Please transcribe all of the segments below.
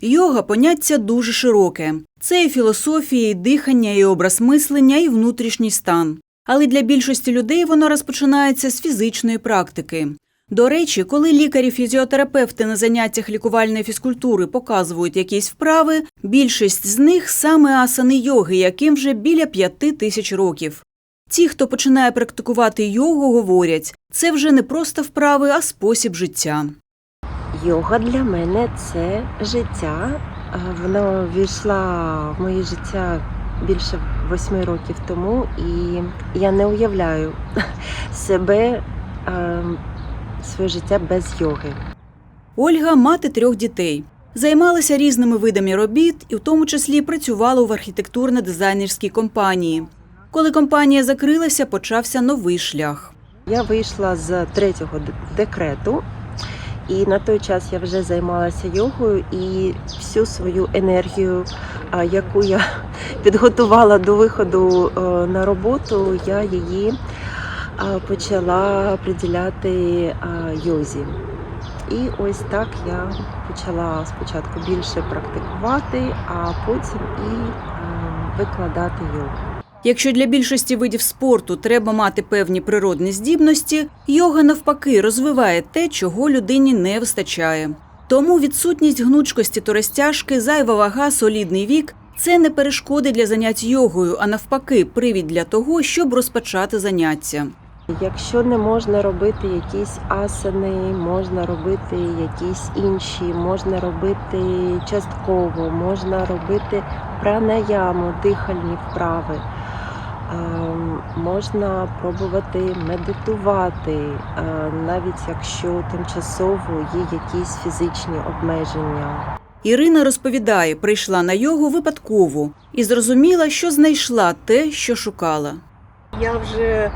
Йога поняття дуже широке. Це і філософія, і дихання, і образ мислення, і внутрішній стан. Але для більшості людей воно розпочинається з фізичної практики. До речі, коли лікарі-фізіотерапевти на заняттях лікувальної фізкультури показують якісь вправи, більшість з них саме асани йоги, яким вже біля п'яти тисяч років. Ті, хто починає практикувати йогу, говорять, це вже не просто вправи, а спосіб життя. Йога для мене це життя. А Воно війшла в моє життя більше восьми років тому, і я не уявляю себе е, своє життя без йоги. Ольга мати трьох дітей. Займалася різними видами робіт і в тому числі працювала в архітектурно-дизайнерській компанії. Коли компанія закрилася, почався новий шлях. Я вийшла з третього декрету, і на той час я вже займалася йогою і всю свою енергію, яку я підготувала до виходу е, на роботу, я її почала приділяти йозі. І ось так я почала спочатку більше практикувати, а потім і е, викладати йогу. Якщо для більшості видів спорту треба мати певні природні здібності, йога навпаки розвиває те, чого людині не вистачає. Тому відсутність гнучкості та розтяжки, зайва вага, солідний вік це не перешкоди для занять йогою, а навпаки, привід для того, щоб розпочати заняття. Якщо не можна робити якісь асани, можна робити якісь інші, можна робити частково, можна робити пранаяму, дихальні вправи. Ем, Можна пробувати медитувати, е, навіть якщо тимчасово є якісь фізичні обмеження. Ірина розповідає, прийшла на йогу випадково і зрозуміла, що знайшла те, що шукала. Я вже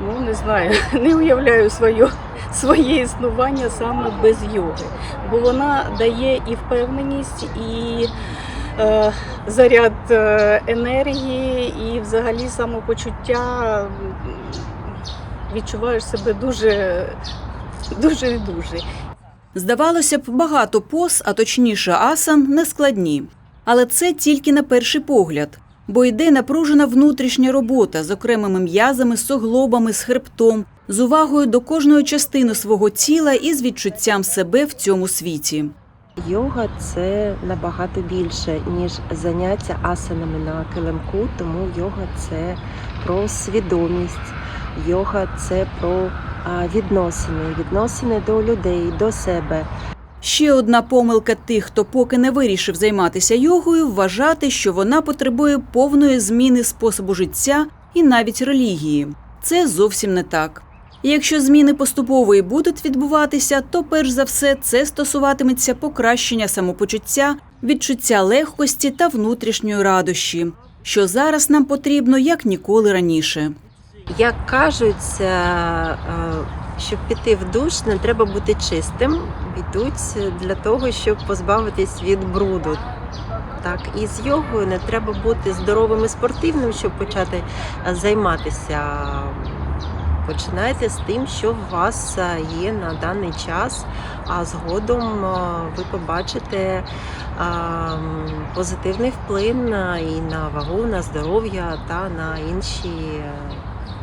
ну не знаю, не уявляю своє, своє існування саме без йоги, бо вона дає і впевненість, і заряд е, енергії, і взагалі самопочуття. Відчуваєш себе дуже, дуже і дуже. Здавалося б, багато поз, а точніше асан, нескладні. Але це тільки на перший погляд, бо йде напружена внутрішня робота з окремими м'язами, суглобами, з хребтом, з увагою до кожної частини свого тіла і з відчуттям себе в цьому світі. Йога це набагато більше, ніж заняття асанами на килимку, тому йога це про свідомість, йога це про відносини, відносини до людей, до себе. Ще одна помилка тих, хто поки не вирішив займатися йогою, вважати, що вона потребує повної зміни способу життя і навіть релігії. Це зовсім не так. Якщо зміни поступово і будуть відбуватися, то перш за все це стосуватиметься покращення самопочуття, відчуття легкості та внутрішньої радощі, що зараз нам потрібно як ніколи раніше. Як кажуть, е, е, щоб піти в душ, не треба бути чистим. Йдуть для того, щоб позбавитись від бруду. Так, і з йогою не треба бути здоровим і спортивним, щоб почати е, займатися. Починайте з тим, що в вас е, є на даний час, а згодом е, ви побачите е, позитивний вплив і на вагу, на здоров'я та на інші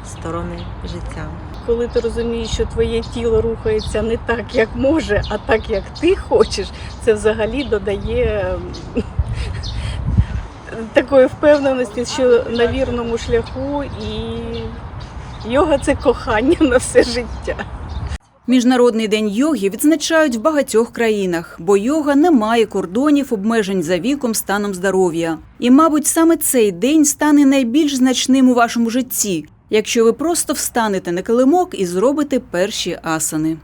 сторони життя. Коли ти розумієш, що твоє тіло рухається не так, як може, а так, як ти хочеш, це взагалі додає ем, такої впевненості, що на вірному шляху і йога це кохання на все життя. Міжнародний день йоги відзначають в багатьох країнах, бо йога не має кордонів, обмежень за віком, станом здоров'я. І, мабуть, саме цей день стане найбільш значним у вашому житті, якщо ви просто встанете на килимок і зробите перші асани.